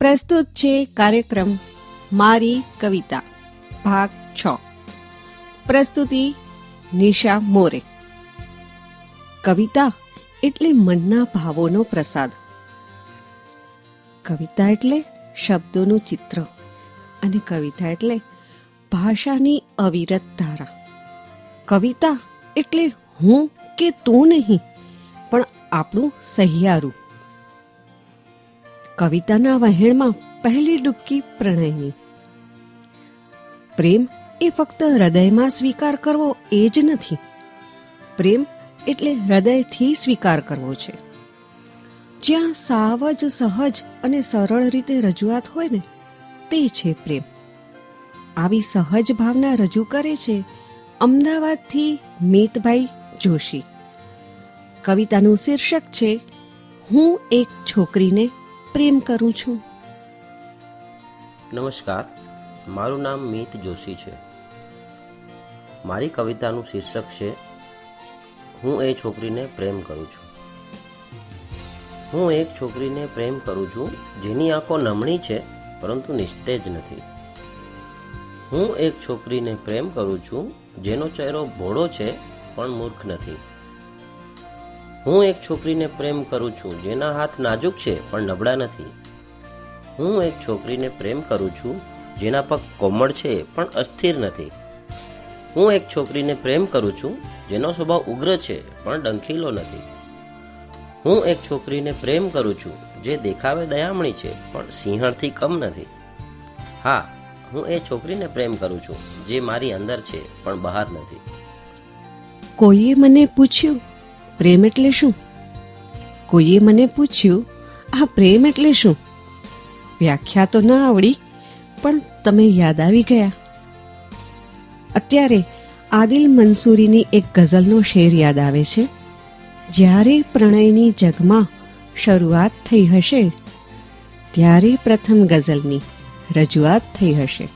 પ્રસ્તુત છે કાર્યક્રમ મારી કવિતા, ભાગ છ. પ્રસ્તુતિ નિશા મોરે. કવિતા એટલે મનના ભાવોનો પ્રસાદ. કવિતા એટલે શબ્દોનું ચિત્ર અને કવિતા એટલે ભાષાની અવિરત ધારા. કવિતા એટલે હું કે તું નહીં, પણ આપણું સહિયારું. કવિતાના વહેણમાં પહેલી ડૂબકી પ્રણયની. પ્રેમ એ ફક્ત હૃદયમાં સ્વીકાર કરવો એ જ નથી. પ્રેમ એટલે હૃદયથી સ્વીકાર કરવો છે. જ્યાં સાવ જ સહજ અને સરળ રીતે રજૂઆત હોય ને, તે છે પ્રેમ. આવી સહજ ભાવના રજૂ કરે છે અમદાવાદથી મીતભાઈ જોશી. કવિતાનું શીર્ષક છે, હું એક છોકરીને પ્રેમ કરું છું. નમસ્કાર, મારું નામ મીત જોશી છે. મારી કવિતાનું શીર્ષક છે, હું એ છોકરીને પ્રેમ કરું છું. હું એક છોકરીને પ્રેમ કરું છું, જેની આંખો નમણી છે, પરંતુ નિસ્તેજ નથી. હું એક છોકરીને પ્રેમ કરું છું, જેનો ચહેરો ભોળો છે, પણ મૂર્ખ નથી. હું એક છોકરીને પ્રેમ કરું છું, જેના હાથ નાજુક છે, પણ નબળા નથી. હું એક છોકરીને પ્રેમ કરું છું, જેના પગ કોમળ છે, પણ અસ્થિર નથી. હું એક છોકરીને પ્રેમ કરું છું, જેનો સ્વભાવ ઉગ્ર છે, પણ ડંખીલો નથી. હું એક છોકરીને પ્રેમ કરું છું, જે દેખાવે દયામણી છે, પણ સિંહણથી કમ નથી. હા, હું એ છોકરીને પ્રેમ કરું છું, જે મારી અંદર છે, પણ બહાર નથી. કોઈએ મને પૂછ્યું પ્રેમ એટલે શું? કોઈએ મને પૂછ્યું, આ પ્રેમ એટલે શું? વ્યાખ્યા તો ના આવડી, પણ તમે યાદ આવી ગયા. અત્યારે આદિલ મંસૂરીની એક ગઝલનો શેર યાદ આવે છે. જ્યારે પ્રણયની જગમાં શરૂઆત થઈ હશે, ત્યારે પ્રથમ ગઝલની રજૂઆત થઈ હશે.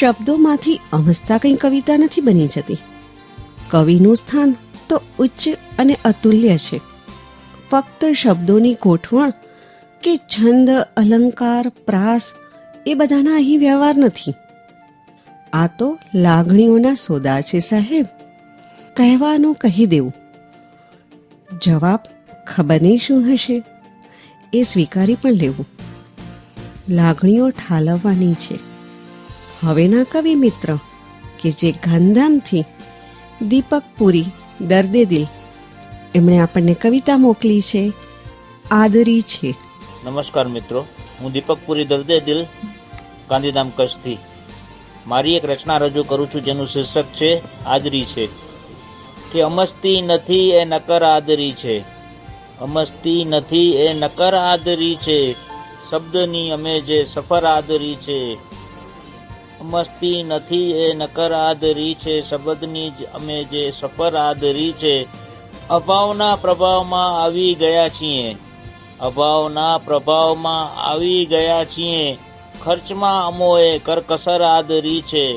શબ્દોમાંથી અમસ્તા કંઈ કવિતા નથી બની જતી. કવિનું સ્થાન તો ઉચ્ચ અને અતુલ્ય છે. ફક્ત શબ્દોની ગોઠવણ કે છંદ, અલંકાર, પ્રાસ એ બધાના અહીં વ્યવહાર નથી. આ તો લાગણીઓના સોદા છે સાહેબ. કહેવાનું કહી દેવું. જવાબ ખબર નહીં શું હશે. એ સ્વીકારી પણ લેવું. લાગણીઓ ઠાલવવાની છે. હવેના કવિ મિત્ર, કે જે ગાંધામથી દીપક પુરી, દર્દે દિલ. એમણે આપણને કવિતા મોકલી છે, આદરી છે. નમસ્કાર મિત્રો, હું દીપક પુરી, દર્દે દિલ, ગાંધીધામ કચ્છથી. મારી એક રચના રજૂ કરું છું, જેનું શીર્ષક છે, આદરી છે. કે અમસ્તી નથી એ નકર આદરી છે. અમસ્તી નથી એ નકર આદરી છે. શબ્દની અમે જે સફર આદરી છે. અમસ્તી નથી એ નકર આદરી છે, શબ્દની જ અમે જે સફર આદરી છે. અભાવના પ્રભાવમાં આવી ગયા છીએ. અભાવના પ્રભાવમાં આવી ગયા છીએ. ખર્ચમાં અમોએ કરકસર આદરી છે.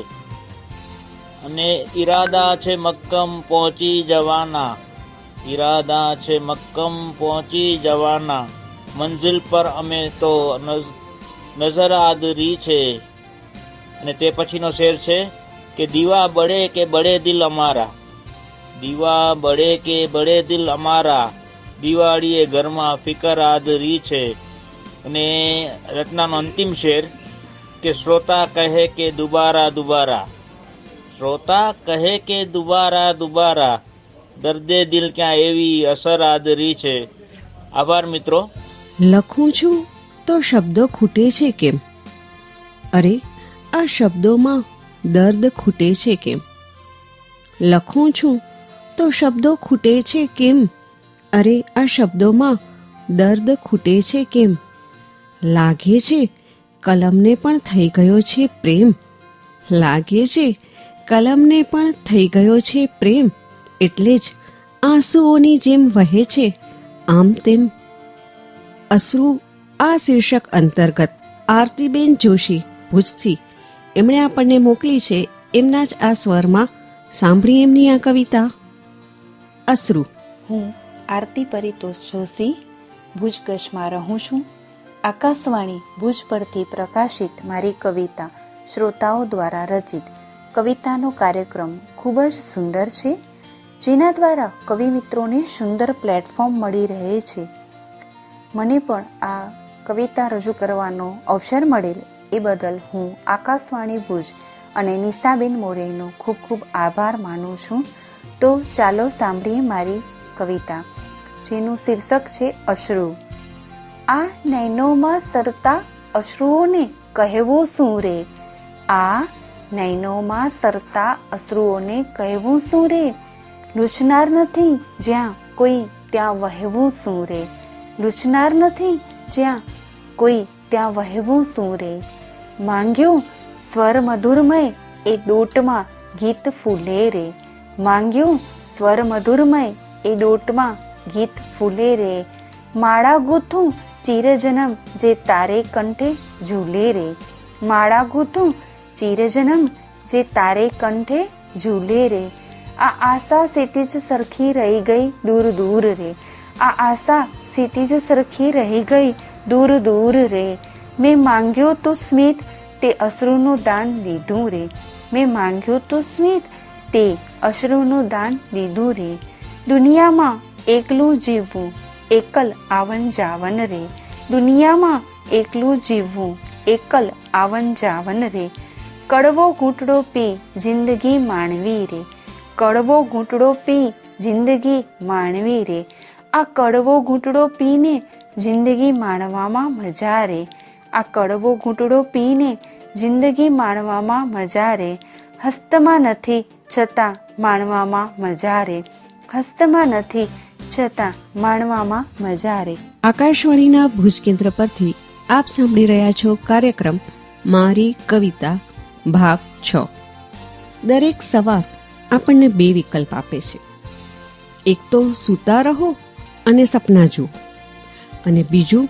અને ઈરાદા છે મક્કમ પહોંચી જવાના. ઈરાદા છે મક્કમ પહોંચી જવાના. મંઝિલ પર અમે તો નજર આદરી છે. અને તે પછીનો શેર છે કે દીવા બળે કે બળે દિલ અમારા. દીવા બળે કે બળે દિલ અમારા. દિવાળીએ ઘરમાં ફિકર આદરી છે. અને રચનાનો અંતિમ શેર કે શ્રોતા કહે કે દુબારા દુબારા. શ્રોતા કહે કે દુબારા દુબારા. દર્દે દિલ ક્યાં એવી અસર આદરી છે. આભાર મિત્રો. લખું છું તો શબ્દો ખૂટે છે કેમ? અરે આ શબ્દોમાં દર્દ ખૂટે છે કેમ? લખું છું, તો શબ્દો ખૂટે છે કેમ? અરે, આ શબ્દોમાં દર્દ ખૂટે છે કેમ? લાગે છે, કલમને પણ થઈ ગયો છે પ્રેમ. લાગે છે, કલમને પણ થઈ ગયો છે પ્રેમ. એટલે જ આંસુઓની જેમ વહે છે, આમ તેમ. અશ્રુ આ શીર્ષક અંતર્ગત આરતીબેન જોશી ભુજથી એમણે આપણને મોકલી છે, એમના જ આ સ્વરમાં સાંભળી એમની આ કવિતા. અશ્રુ. હું આરતી પરિતોષ જોશી, ભુજ કચ્છમાં રહું છું. આકાશવાણી ભુજ પરથી પ્રકાશિત મારી કવિતા શ્રોતાઓ દ્વારા રચિત. કવિતાનો કાર્યક્રમ ખૂબ જ સુંદર છે, જેના દ્વારા કવિ મિત્રોને સુંદર પ્લેટફોર્મ મળી રહે છે. મને પણ આ કવિતા રજૂ કરવાનો અવસર મળેલ એ બદલ હું આકાશવાણી ભુજ અને નિશાબેન મોરેનો ખૂબ ખૂબ આભાર માનું છું. તો ચાલો સાંભળીએ મારી કવિતા, જેનું શીર્ષક છે અશ્રુ. આ નૈનોમાં સરતા અશ્રુઓને કહેવું શું રે? આ નૈનોમાં સરતા અશ્રુઓને કહેવું શું રે? લૂછનાર નથી જ્યાં કોઈ ત્યાં વહેવું શું રે? લૂછનાર નથી જ્યાં કોઈ ત્યાં વહેવું શું રે? માંગ્યો સ્વર મધુરમય એ દોટમાં ગીત ફૂલે રે. માંગ્યું સ્વર મધુરમય એ દોટમાં ગીત ફૂલે રે. માળા ગૂંથું ચિરજનમ જે તારે કંઠે ઝૂલે રે. માળા ગૂંથું ચિરજનમ જે તારે કંઠે ઝૂલે રે. આ આશા સીતી જ સરખી રહી ગઈ દૂર દૂર રે. આ આશા સીતી જ સરખી રહી ગઈ દૂર દૂર રે. મેં માંગ્યો તો સ્મિત, તે અશ્રુનું દાન દીધું રે. મેં માંગ્યો તો સ્મિત, તે અશ્રુનું દાન દીધું રે. દુનિયામાં એકલું જીવવું એકલ આવન જાવન રે. દુનિયામાં એકલું જીવવું એકલ આવન જાવન રે. કડવો ઘૂંટડો પી જિંદગી માણવી રે. કડવો ઘૂંટડો પી જિંદગી માણવી રે. આ કડવો ઘૂંટડો પીને જિંદગી માણવામાં મજા રે. આ કડવો ઘૂંટડો પીને જિંદગી માણવામાં મજા રે. હસ્તમાં નથી, છતાં માણવામાં મજા રે. હસ્તમાં નથી, છતાં માણવામાં મજા રે. આકાશવાણીના ભુજ કેન્દ્ર પરથી આપ સાંભળી રહ્યા છો કાર્યક્રમ મારી કવિતા, ભાગ છ. દરેક સવાર આપણને બે વિકલ્પ આપે છે. એક તો સૂતા રહો અને સપના જુઓ અને બીજું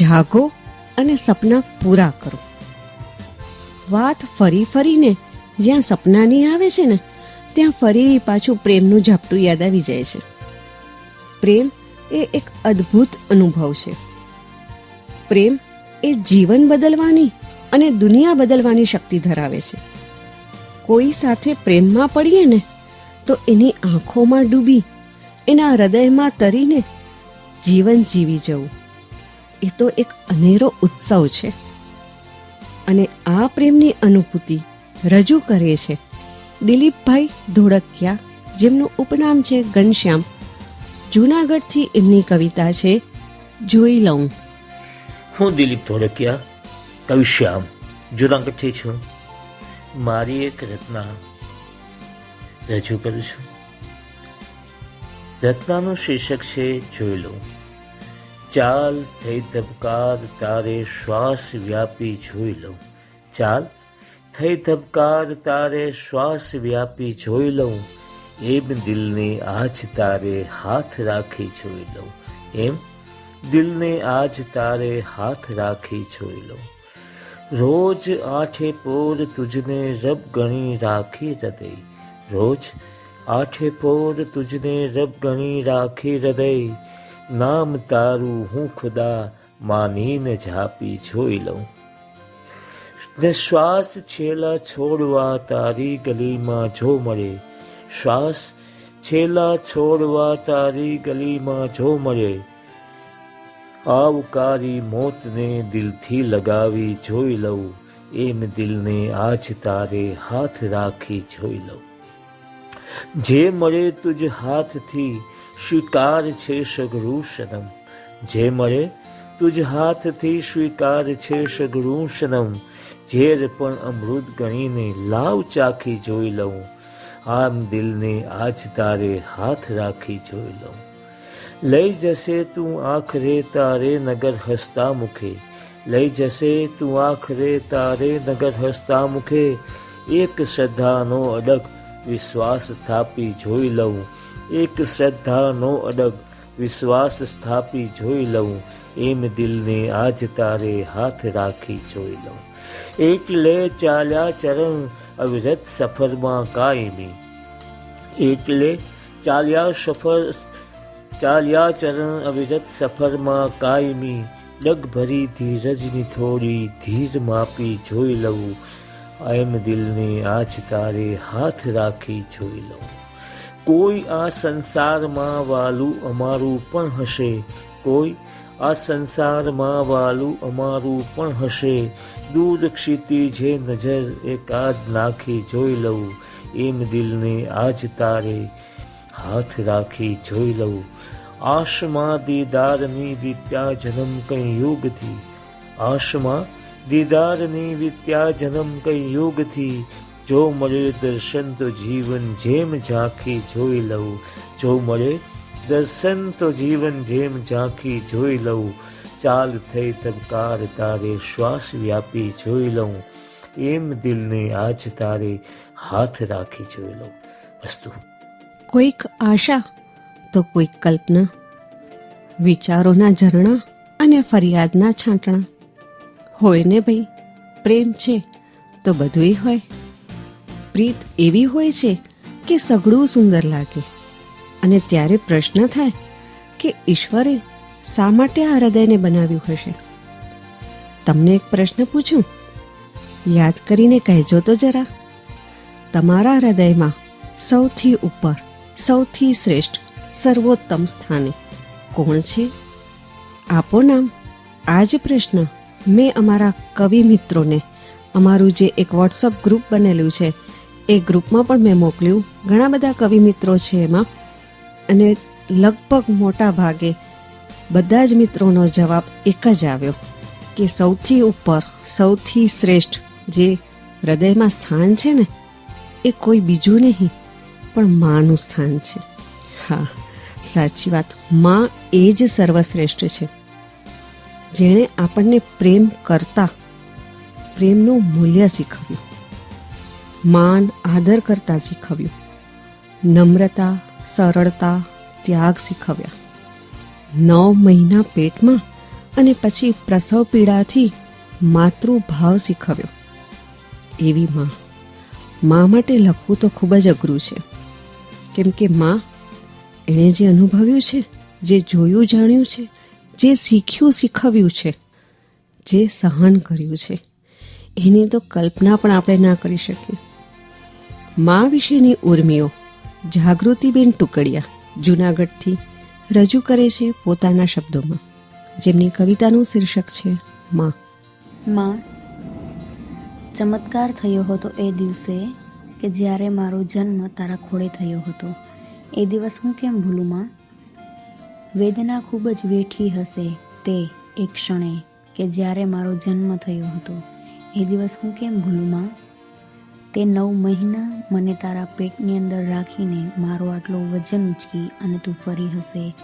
જાગો અને સપના પૂરા કરો. વાત ફરી ફરીને જ્યાં સપનાની આવે છે ને, ત્યાં ફરી પાછું પ્રેમનું ઝાપટું યાદ આવી જાય છે. પ્રેમ એ એક અદ્ભુત અનુભવ છે. પ્રેમ એ જીવન બદલવાની અને દુનિયા બદલવાની શક્તિ ધરાવે છે. કોઈ સાથે પ્રેમમાં પડીએ ને, તો એની આંખોમાં ડૂબી, એના હૃદયમાં તરીને જીવન જીવી જવું. એ તો એક અનેરો ઉત્સવ છે. અને આ પ્રેમની અનુભૂતિ રજૂ કરે છે દિલીપભાઈ ધોળકિયા, જેમનું ઉપનામ છે ઘનશ્યામ. જૂનાગઢથી એમની કવિતા છે, જોઈ લઉં. હું દિલીપ ધોળકિયા કવિશ્યામ જુનાગઢથી છું. મારી એક રત્ના રજૂ કરું છું. રત્નાનું શીર્ષક છે, જોઈ લઉં. ચાલ થઈ ધબકાર, તારે શ્વાસ વ્યાપી જોઈ લઉં. ચાલ થઈ ધબકાર, તારે શ્વાસ વ્યાપી જોઈ લઉં. એમ દિલને આજ તારે હાથ રાખી જોઈ લઉં. એમ દિલને આજ તારે હાથ રાખી જોઈ લઉં. રોજ આઠે પોર તુજને રબ ગણી રાખી હૃદય. રોજ આઠે પોર તુજને રબ ગણી રાખી હૃદય. નામ તારું હું ખુદા માનીને ઝાપી જોઈ લઉં. ને શ્વાસ છેલ્લા છોડવા તારી ગલીમાં જો મળે, શ્વાસ છેલ્લા છોડવા તારી ગલીમાં જો મળે, આવકારી મોતને દિલથી લગાવી જોઈ લઉં, એમ દિલને આજ તારે હાથ રાખી જોઈ લઉં. જે મળે તુજ હાથથી સ્વીકાર છે સનમ જે મળે તુજ હાથથી સ્વીકાર છે સગરું સનમ ઝેર પણ અમૃત ગણીને લાવ ચાખી જોઈ લઉં. આમ દિલને આજ તારે હાથ રાખી જોઈ લઉં. લઈ જશે તું આખરે તારે નગર હસતા મુખે. લઈ જશે તું આખરે તારે નગર હસતા મુખે. એક શ્રદ્ધાનો અડગ વિશ્વાસ સ્થાપી જોઈ લઉં. એક શ્રદ્ધાનો અડગ, વિશ્વાસ સ્થાપી જોઈ લઉં. એમ દિલને આજ તારે હાથ રાખી જોઈ લઉં. એટલે ચાલ્યા ચરણ અવિરત સફરમાં કાયમી. એટલે ચાલ્યા સફર, ચાલ્યા ચરણ અવિરત સફરમાં કાયમી. ડગ ભરી ધીરજની થોડી ધીર માપી જોઈ લઉં. એમ દિલને આજ તારે હાથ રાખી જોઈ લઉં. કોઈ આ સંસારમાં વાલું અમારું પણ હશે. કોઈ આ સંસારમાં વાલું અમારું પણ હશે. દૂર ક્ષિતિજે નજર એકાદ નાખી જોઈ લઉં. એમ દિલને આજ તારે હાથ રાખી જોઈ લઉં. આશમાં દીદારની વિદ્યા જન્મ કઈ યોગથી? આશમાં દીદારની વિદ્યા જન્મ કઈ યોગથી? જો મળે દર્શન તો જીવન જેમ ઝાંખી જોઈ લઉં. જો મળે દર્શન તો જીવન જેમ ઝાંખી જોઈ લઉં. ચાલ થઈ તબકાર તારે શ્વાસ વ્યાપી જોઈ લઉં. એમ દિલને આજ તારે હાથ રાખી જોઈ લઉં. વસ્તુ કોઈક આશા તો કોઈક કલ્પના. વિચારોના ઝરણા અને ફરિયાદના છાંટણા. હોય ને ભાઈ, પ્રેમ છે તો બધુંય હોય. પ્રીત એવી હોય છે કે સઘળું સુંદર લાગે. અને ત્યારે પ્રશ્ન થાય કે ઈશ્વરે શા માટે આ હૃદયને બનાવ્યું હશે? તમને એક પ્રશ્ન પૂછું? યાદ કરીને કહેજો તો જરા. તમારા હૃદયમાં સૌથી ઉપર, સૌથી શ્રેષ્ઠ, સર્વોત્તમ સ્થાને કોણ છે? આપો નામ. આ જ પ્રશ્ન મેં અમારા કવિ મિત્રોને, અમારું જે એક વોટ્સઅપ ગ્રુપ બનેલું છે એ ગ્રુપમાં પણ મેં મોકલ્યું. ઘણા બધા કવિ મિત્રો છે એમાં. અને લગભગ મોટા ભાગે બધા જ મિત્રોનો જવાબ એક જ આવ્યો કે સૌથી ઉપર, સૌથી શ્રેષ્ઠ જે હૃદયમાં સ્થાન છે ને, એ કોઈ બીજું નહીં, પણ માનું સ્થાન છે. હા, સાચી વાત. માં એ જ સર્વશ્રેષ્ઠ છે. જેણે આપણને પ્રેમ કરતા, પ્રેમનું મૂલ્ય શીખવ્યું. માન આદર કરતા શીખવ્યું. નમ્રતા, સરળતા, ત્યાગ શીખવ્યા. નવ મહિના પેટમાં અને પછી પ્રસવ પીડાથી માતૃભાવ શીખવ્યો. એવી માં. મા માટે લખવું તો ખૂબ જ અઘરું છે. કેમ કે મા એણે જે અનુભવ્યું છે, જે જોયું, જાણ્યું છે, જે શીખ્યું, શીખવ્યું છે, જે સહન કર્યું છે, એની તો કલ્પના પણ આપણે ના કરી શકીએ. મા વિશેની ઉર્મિઓ જાગૃતિબેન ટુકડિયા જૂનાગઢથી રજૂ કરે છે પોતાના શબ્દોમાં. જેમની કવિતાનું શીર્ષક છે મા. માં, ચમત્કાર થયો હતો એ દિવસે કે જ્યારે મારો જન્મ તારા ખોળે થયો હતો. એ દિવસ હું કેમ ભૂલું માં? વેદના ખૂબ જ વેઠી હશે તે એક ક્ષણે કે જ્યારે મારો જન્મ થયો હતો. એ દિવસ હું કેમ ભૂલું માં? તે નવ મહિના મને તારા પેટની અંદર રાખીને મારો આટલો વજન ઉચકી અને તું ફરી હશે.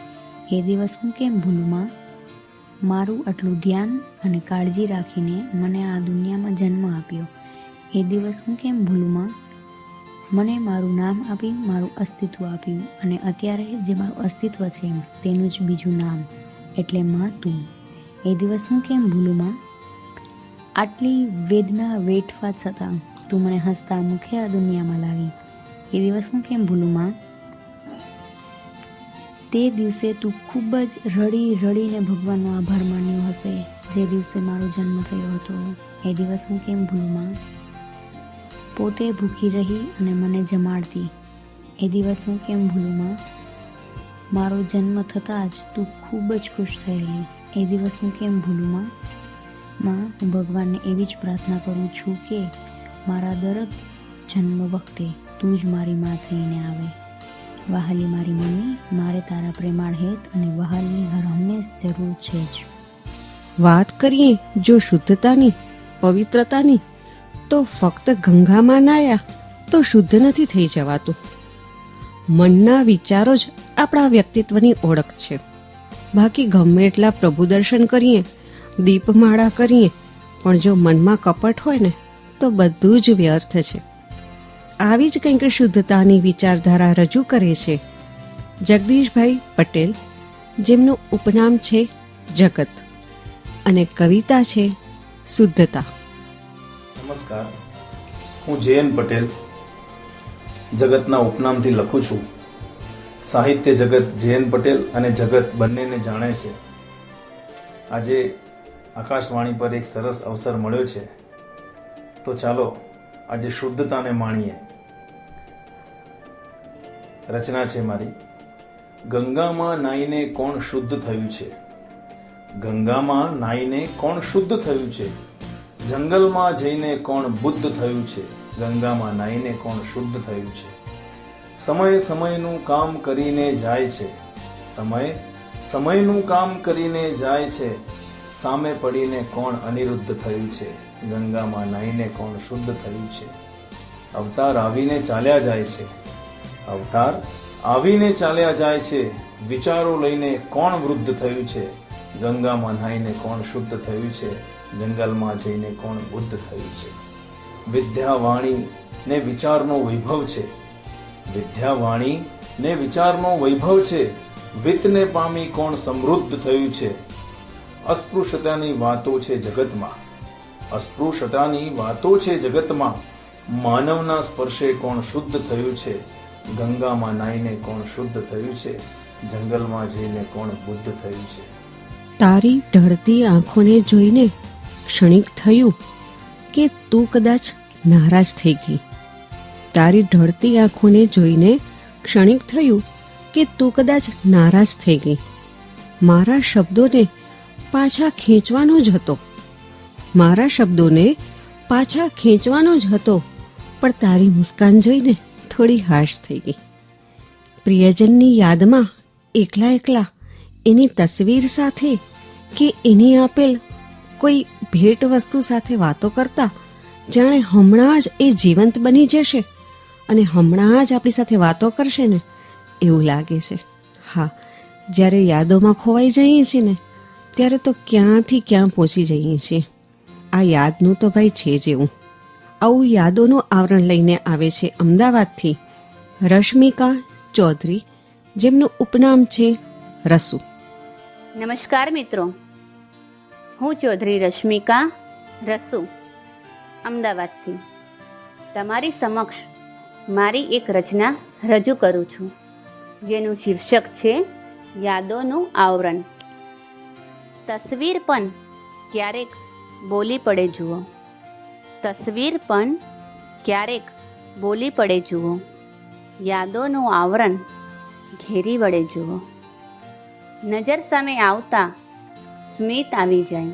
એ દિવસ હું કેમ ભૂલું માં? મારું આટલું ધ્યાન અને કાળજી રાખીને મને આ દુનિયામાં જન્મ આપ્યો. એ દિવસ હું કેમ ભૂલું મને મારું નામ આપી મારું અસ્તિત્વ આપ્યું અને અત્યારે જે મારું અસ્તિત્વ છે તેનું જ બીજું નામ એટલે માં તું. એ દિવસ હું કેમ ભૂલું માં? આટલી વેદના વેઠવા છતાં તું મને હસતા મુખે આ દુનિયામાં લાવી. એ દિવસ હું કેમ ભૂલું, માં? તે દિવસે તું ખૂબ જ રડી રડીને ભગવાનનો આભાર માન્યો હશે, જે દિવસે મારો જન્મ થયો હતો. એ દિવસ હું કેમ ભૂલું પોતે ભૂખી રહી અને મને જમાડતી. એ દિવસ હું કેમ ભૂલું મારો જન્મ થતાં જ તું ખૂબ જ ખુશ થયેલી. એ દિવસ હું કેમ ભૂલું માં, હું ભગવાનને એવી જ પ્રાર્થના કરું છું કે મારા દરેક જન્મ વખતે તું જ મારી માં થઈને આવે. વહાલી મારી મમ્મી, મારે તારા પ્રેમાળ હેત અને વહાલની હર હંમેશ જરૂર છે જ. વાત કરીએ જો શુદ્ધતાની, પવિત્રતાની, તો ફક્ત ગંગામાં નાયા તો શુદ્ધ નથી થઈ જવાતું. મનના વિચારો જ આપણા વ્યક્તિત્વની ઓળખ છે. બાકી ગમે એટલા પ્રભુ દર્શન કરીએ, દીપમાળા કરીએ, પણ જો મનમાં કપટ હોય ને તો બધું જ વ્યર્થ છે. આવી જ કંઈક શુદ્ધતાની વિચારધારા રજૂ કરે છે. જગદીશભાઈ પટેલ, જેમનું ઉપનામ છે જગત અને કવિતા છે શુદ્ધતા. નમસ્કાર. હું જયન પટેલ, જગતના ઉપનામથી લખું છું. સાહિત્ય જગત જયન પટેલ અને જગત બંનેને જાણે છે. આજે આકાશવાણી પર એક સરસ અવસર મળ્યો છે. તો ચાલો આજે શુદ્ધતાને માણીએ. રચના છે મારી. ગંગામાં નાઈને કોણ શુદ્ધ થયું છે? ગંગામાં નાઈને કોણ શુદ્ધ થયું છે? જંગલમાં જઈને કોણ બુદ્ધ થયું છે? ગંગામાં નાઈને કોણ શુદ્ધ થયું છે? સમય સમયનું કામ કરીને જાય છે. સમય સમયનું કામ કરીને જાય છે. સામે પડીને કોણ અનિરુદ્ધ થયું છે? ગંગામાં નાહીને કોણ શુદ્ધ થયું છે? અવતાર આવીને ચાલ્યા જાય છે. અવતાર આવીને ચાલ્યા જાય છે. વિચારો લઈને કોણ વૃદ્ધ થયું છે? ગંગામાં નાહીને કોણ શુદ્ધ થયું છે? જંગલમાં જઈને કોણ બુદ્ધ થયું છે? વિદ્યા વાણી ને વિચારનો વૈભવ છે. વિદ્યા વાણી ને વિચારનો વૈભવ છે. વિતને પામી કોણ સમૃદ્ધ થયું છે? અસ્પૃશ્યતાની વાતો છે જગતમાં. અસ્પૃશ્યતાની વાતો છે જગતમાં. માનવના સ્પર્શે કોણ શુદ્ધ થયું છે? ગંગામાં નાઈને કોણ શુદ્ધ થયું છે? જંગલમાં જઈને કોણ બુદ્ધ થયું છે? તારી ઢળતી આંખોને જોઈને ક્ષણિક થયું કે તું કદાચ નારાજ થઈ ગઈ. તારી ઢળતી આંખોને જોઈને ક્ષણિક થયું કે તું કદાચ નારાજ થઈ ગઈ. મારા શબ્દોને પાછા ખેંચવાનો જ હતો. મારા શબ્દોને પાછા ખેંચવાનો જ હતો, પણ તારી મુસ્કાન જોઈને થોડી હાશ થઈ ગઈ. પ્રિયજનની યાદમાં એકલા એકલા એની તસવીર સાથે કે એની આપેલ કોઈ ભેટ વસ્તુ સાથે વાતો કરતા, જાણે હમણાં જ એ જીવંત બની જશે અને હમણાં જ આપણી સાથે વાતો કરશે ને, એવું લાગે છે. હા, જ્યારે યાદોમાં ખોવાઈ જઈએ છીએ ને, ત્યારે તો ક્યાંથી ક્યાં પહોંચી જઈએ છીએ. આ યાદનું તો ભાઈ છે જેવું. આવું યાદોનું આવરણ લઈને આવે છે અમદાવાદથી રશ્મિકા ચૌધરી, જેમનું ઉપનામ છે રસુ. નમસ્કાર મિત્રો. હું ચૌધરી રશ્મિકા રસુ, અમદાવાદથી. તમારી સમક્ષ મારી એક રચના રજૂ કરું છું, જેનું શીર્ષક છે યાદોનું આવરણ. તસવીર પણ ક્યારેક બોલી પડે જુઓ. તસવીર પણ ક્યારેક બોલી પડે જુઓ. યાદોનું આવરણ ઘેરી વળે જુઓ. નજર સામે આવતા સ્મિત આવી જાય.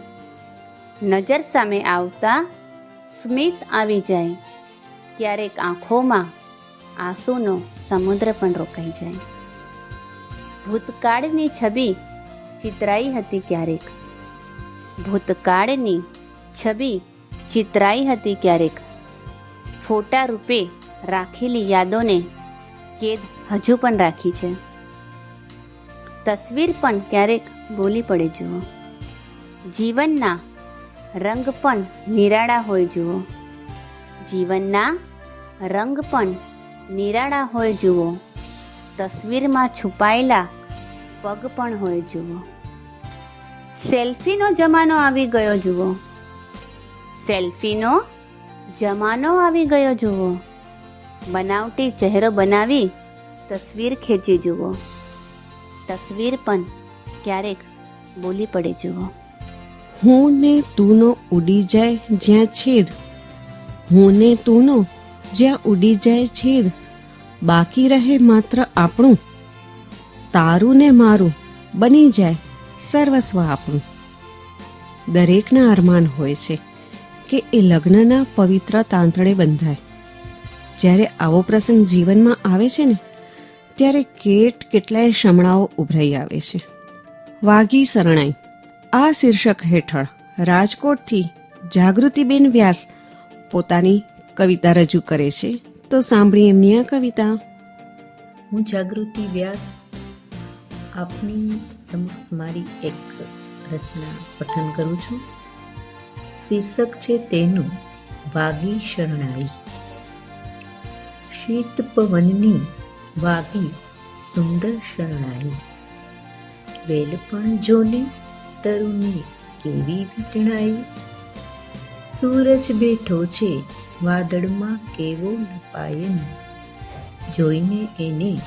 નજર સામે આવતા સ્મિત આવી જાય. ક્યારેક આંખોમાં આંસુનો સમુદ્ર પણ રોકાઈ જાય. ભૂતકાળની છબી ચિતરાઈ હતી ક્યારેક. ભૂતકાળની છબી ચિતરાઈ હતી ક્યારેક. ફોટા રૂપે રાખેલી યાદોને કેદ હજુ પણ રાખી છે. તસવીર પણ ક્યારેક બોલી પડે જુઓ. જીવનના રંગ પણ નિરાળા હોય જુઓ. જીવનના રંગ પણ નિરાળા હોય જુઓ. તસવીરમાં છુપાયેલા પગ પણ હોય જુઓ. સેલ્ફીનો જમાનો આવી ગયો જુઓ. સેલ્ફીનો જમાનો આવી ગયો જુઓ. બનાવટી ચહેરો બનાવી તસવીર ખેંચી જુઓ. તસવીર પણ ક્યારેક બોલી પડે જુઓ. હું ને તુંનો ઉડી જાય જ્યાં છેદ. હું ને તુંનો જ્યાં ઉડી જાય છેદ. બાકી રહે માત્ર આપણું. તારું ને મારું બની જાય સર્વસ્વ આપણું. દરેકના અરમાન હોય છે. કે એ લગ્નના પવિત્ર તાંતણે બંધાય. જ્યારે આવો પ્રસંગ જીવનમાં આવે છે ને, ત્યારે કેટ કેટલાય શમણાઓ ઉભરાઈ આવે છે. વાઘી શરણાઈ, આ શીર્ષક હેઠળ રાજકોટથી જાગૃતિબેન વ્યાસ પોતાની કવિતા રજૂ કરે છે. તો સાંભળી એમની આ કવિતા. હું જાગૃતિ વ્યાસ, આપની સમક્ષ મારી એક રચના પઠન કરું છું. શીર્ષક છે તેનું, વાગી શરણાઈ શીત પવનની વાગી સુંદર શરણાઈ. વેલ પણ જોને તરુની કેવી વીટણાઈ. સૂરજ બેઠો છે વાદળમાં કેવો લપાયન. જોઈને એને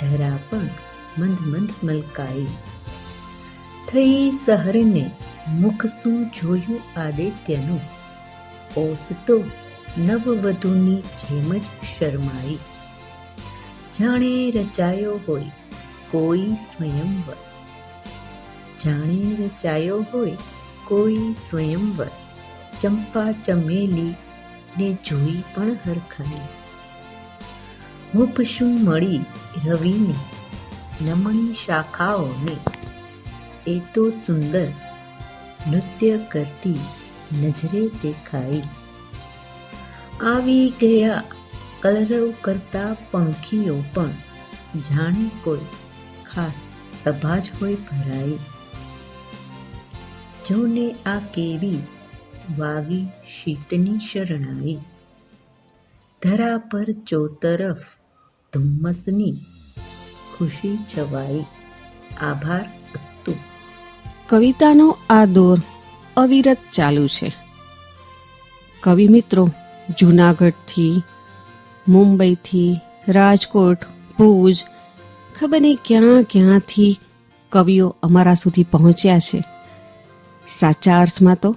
ધરા પણ મંદ મંદ મલકાઈ. થઈ સહરને મુખ શું જોયું આદિત્યનું? ઓસ તો નવવધુની જેમ જ શરમાઈ. જાણે રચાયો હોય કોઈ સ્વયંવર. જાણે રચાયો હોય કોઈ સ્વયંવર. ચંપા ચમેલી ને જોઈ પણ હરખાઈ મુખ શું મળી રવિને? નમણી શાખાઓને એ તો સુંદર. નૃત્ય કરતી નજરે દેખાઈ. આવી ગયા કલરવ કરતા પંખીઓ પણ જાણે કોઈ ખાસ સભા જ હોય ભરાઈ. જોને આ કેવી વાવી શીતની શરણાઈ. ધરા પર ચોતરફ ધુમ્મસની ખુશી છવાઈ. આભાર અસ્તુ. કવિતાનો આ દોર અવિરત ચાલુ છે. કવિ મિત્રો, જૂનાગઢથી, મુંબઈથી, રાજકોટ, ભુજ, ખબર નહીં ક્યાં ક્યાંથી કવિઓ અમારા સુધી પહોંચ્યા છે. સાચા અર્થમાં તો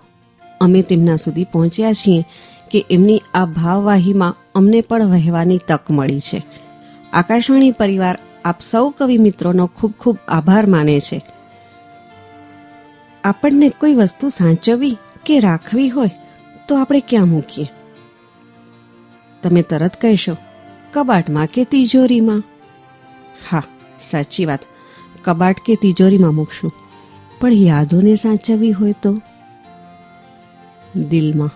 અમે તેમના સુધી પહોંચ્યા છીએ કે એમની આ ભાવવાહીમાં અમને પણ વહેવાની તક મળી છે. આકાશવાણી પરિવાર, આપ સૌ કવિ મિત્રોનો ખૂબ ખૂબ આભાર માને છે. આપણને કોઈ વસ્તુ સાચવવી કે રાખવી હોય, તો આપણે ક્યાં મૂકીએ? તમે તરત કહેશો, કબાટમાં કે તિજોરીમાં? હા, સાચી વાત. કબાટ કે તિજોરીમાં મૂકશું. પણ યાદોને સાચવવી હોય તો? દિલમાં.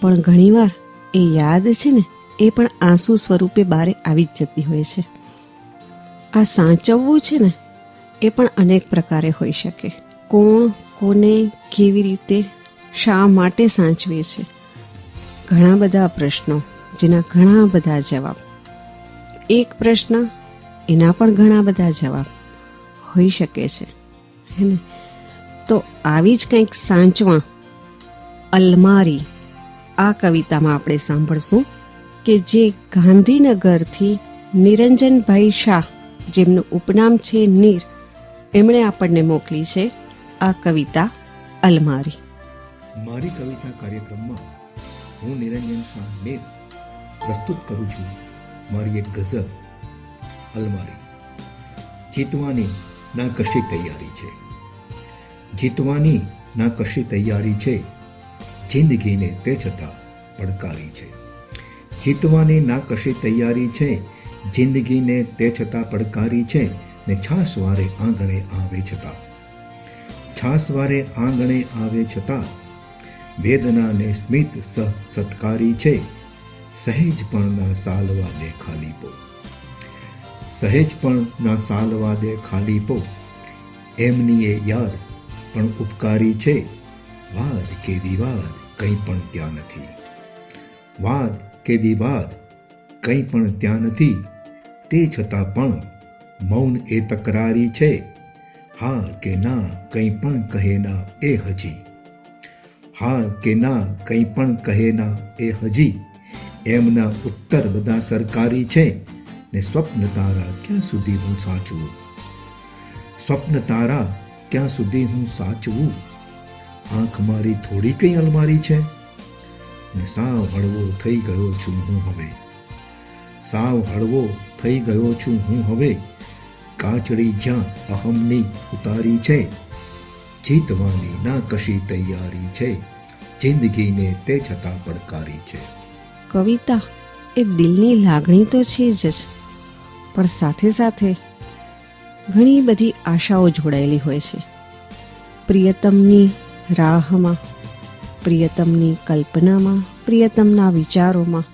પણ ઘણીવાર એ યાદ છે ને, એ પણ આંસુ સ્વરૂપે બારે આવી જ જતી હોય છે. આ સાચવવું છે ને એ પણ અનેક પ્રકારે હોઈ શકે. કોણ, કોને, કેવી રીતે, શા માટે સાચવે છે? ઘણા બધા પ્રશ્નો, જેના ઘણા બધા જવાબ. એક પ્રશ્ન, એના પણ ઘણા બધા જવાબ હોઈ શકે છે. હે ને? તો આવી જ કંઈક સાંચવા, અલમારી આ કવિતામાં આપણે સાંભળશું કે જે ગાંધીનગરથી નિરંજનભાઈ શાહ, જેમનું ઉપનામ છે નીર એમણે આપણને મોકલી છે આ કવિતા અલમારી. મારી કવિતા કાર્યક્રમમાં હું નિરંજન શાહ પ્રસ્તુત કરું છું. મારી એક ગઝલ અલમારી. જીતવાની ના કશી તૈયારી છે. જીતવાની ના કશી તૈયારી છે. જિંદગીને તે છતાં પડકારી છે. જીતવાની ના કશી તૈયારી છે. જિંદગીને તે છતાં પડકારી છે. ને છાસ વારે આંગણે આવે છતાં. છાસવારે આંગણે આવે છતાં વેદનાને સ્મિત સહ સત્કારી છે. સહેજ પણ ના સાલવા દે ખાલીપો સહેજ પણ ના સાલવા દે ખાલી પો. એમની એ યાદ પણ ઉપકારી છે. વાદ કે વિવાદ કંઈ પણ ત્યાં નથી. વાદ કે વિવાદ કંઈ પણ ત્યાં નથી. તે છતાં પણ મૌન એ તકરારી છે. હા કે ના કંઈ પણ કહે ના એ હજી. હા કે ના કંઈ પણ કહે ના એ હજી. એમના ઉત્તર બધા સરકારી છે ને સ્વપ્ન તારા ક્યાં સુધી હું સાચવું? સ્વપ્ન તારા ક્યાં સુધી હું સાચવું? આંખ મારી થોડી કઈ અલમારી છે? ને સાવ હળવો થઈ ગયો છું હું હવે. સાવ હળવો થઈ ગયો છું હું હવે. કાચડી જ્યાં અહમની ઉતારી છે, જીતવાની ના કશી તૈયારી છે, જિંદગીને તે છતાં પડકારી છે. કવિતા, એ દિલની લાગણી તો છે જ, પણ સાથે સાથે ઘણી બધી આશાઓ જોડાયેલી હોય છે. પ્રિયતમની રાહમાં, પ્રિયતમની કલ્પનામાં, પ્રિયતમના વિચારોમાં,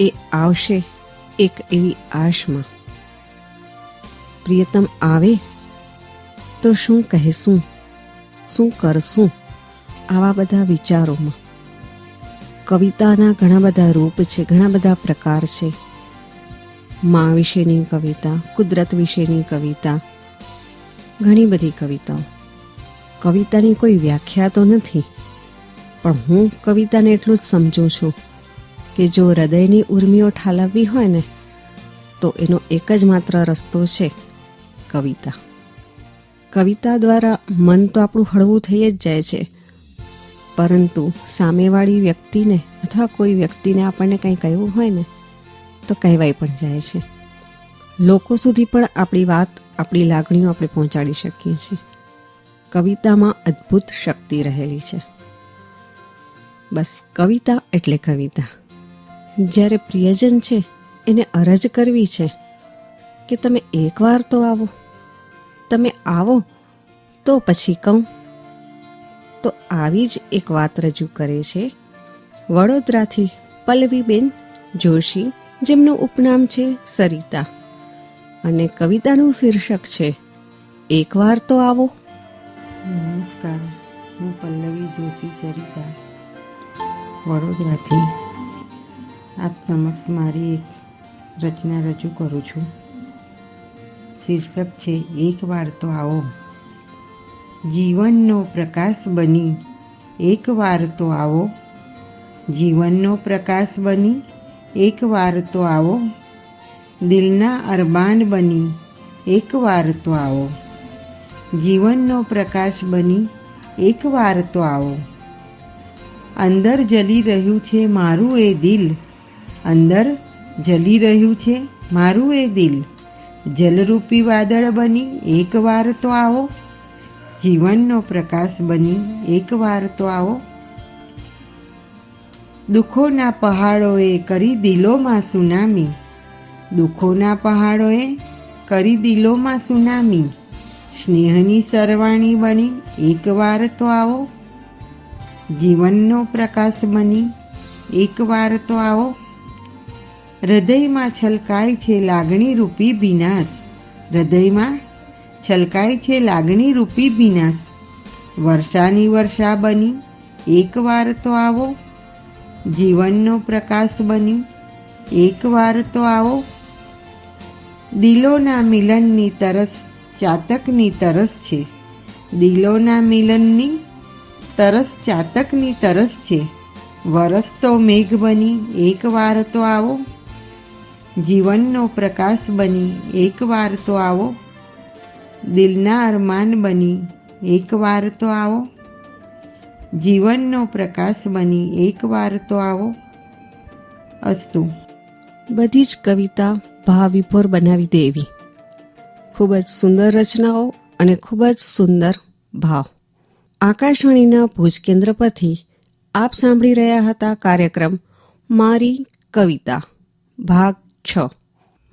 એ આવશે એક એવી આશમાં. પ્રિયતમ આવે, તો શું કહેશું? શું કરશું? આવા બધા વિચારોમાં. કવિતાના ઘણા બધા રૂપ છે, ઘણા બધા પ્રકાર છે. મા વિશેની કવિતા, કુદરત વિશેની કવિતા, ઘણી બધી કવિતાઓ. કવિતાની કોઈ વ્યાખ્યા તો નથી, પણ હું કવિતાને એટલું જ સમજું છું કે જો હૃદયની ઉર્મિઓ ઠાલવવી હોય ને, તો એનો એક જ માત્ર રસ્તો છે. કવિતા. કવિતા દ્વારા મન તો આપણું હળવું થઈ જ જાય છે. પરંતુ સામેવાળી વ્યક્તિને અથવા કોઈ વ્યક્તિને આપણને કંઈ કહેવું હોય ને, તો કહેવાય પણ જાય છે. લોકો સુધી પણ આપણી વાત, આપણી લાગણીઓ આપણે પહોંચાડી શકીએ છીએ. કવિતામાં અદ્ભુત શક્તિ રહેલી છે. બસ કવિતા એટલે કવિતા. જ્યારે પ્રિયજન છે, એને અરજ કરવી છે કે તમે એકવાર તો આવો. તમે આવો તો પછી કહું. તો આવી જ એક વાત રજૂ કરે છે વડોદરાથી પલ્લવીબેન જોશી, જેમનું ઉપનામ છે સરિતા. અને કવિતાનું શીર્ષક છે, એકવાર તો આવો. નમસ્કાર, હું પલ્લવી જોશી સરિતા, વડોદરાથી. આપ સમક્ષ મારી એક રચના રજૂ કરું છું. શીર્ષક છે, એક વાર તો આવો. જીવનનો પ્રકાશ બની, એક વાર તો આવો. જીવનનો પ્રકાશ બની, એક વાર તો આવો. દિલના અરબાન બની, એક વાર તો આવો. જીવનનો પ્રકાશ બની, એક વાર તો આવો. અંદર જલી રહ્યું છે મારું એ દિલ, અંદર જલી રહ્યું છે મારું એ દિલ. જલરૂપી વાદળ બની, એક વાર તો આવો. જીવનનો પ્રકાશ બની, એક વાર તો આવો. દુઃખોના પહાડોએ કરી દિલોમાં સુનામી. દુઃખોના પહાડોએ કરી દિલોમાં સુનામી. સ્નેહની સરવાણી બની એકવાર તો આવો. જીવનનો પ્રકાશ બની એકવાર તો આવો. હૃદયમાં છલકાય છે લાગણી રૂપી વિનાશ હૃદયમાં છલકાય છે લાગણી રૂપી વિનાશ વર્ષાની વર્ષા બની એકવાર તો આવો. જીવનનો પ્રકાશ બની એકવાર તો આવો. દિલોના મિલનની તરસ ચાતકની તરસ છે. દિલોના મિલનની તરસ ચાતકની તરસ છે. વરસ તો મેઘ બની એકવાર તો આવો. જીવનનો પ્રકાશ બની. એકવાર તો આવો. દિલના અરમાન બની. એકવાર તો આવો. જીવનનો પ્રકાશ બની. એકવાર તો આવો. અસ્તુ. બધી જ કવિતા ભાવવિભોર બનાવી દે એવી ખૂબ જ સુંદર રચનાઓ અને ખૂબ જ સુંદર ભાવ. આકાશવાણીના ભુજ કેન્દ્ર પરથી આપ સાંભળી રહ્યા હતા કાર્યક્રમ મારી કવિતા. ભાગ છ.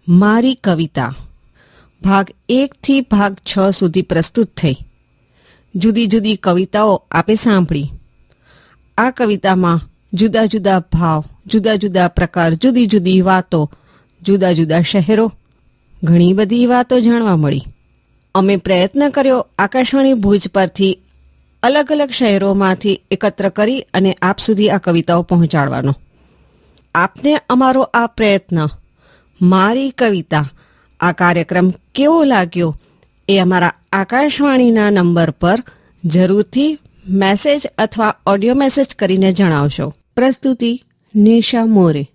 મારી કવિતા. ભાગ એકથી ભાગ છ સુધી પ્રસ્તુત થઈ. જુદી જુદી કવિતાઓ આપે સાંભળી. આ કવિતામાં જુદા જુદા ભાવ, જુદા જુદા પ્રકાર, જુદી જુદી વાતો, જુદા જુદા શહેરો, ઘણી બધી વાતો જાણવા મળી. અમે પ્રયત્ન કર્યો આકાશવાણી ભુજ પરથી અલગ અલગ શહેરોમાંથી એકત્ર કરી અને આપ સુધી આ કવિતાઓ પહોંચાડવાનો. આપને અમારો આ પ્રયત્ન મારી કવિતા. આ કાર્યક્રમ કેવો લાગ્યો એ અમારા આકાશવાણીના નંબર પર જરૂરથી મેસેજ અથવા ઓડિયો મેસેજ કરીને જણાવશો. પ્રસ્તુતિ નિશા મોરે.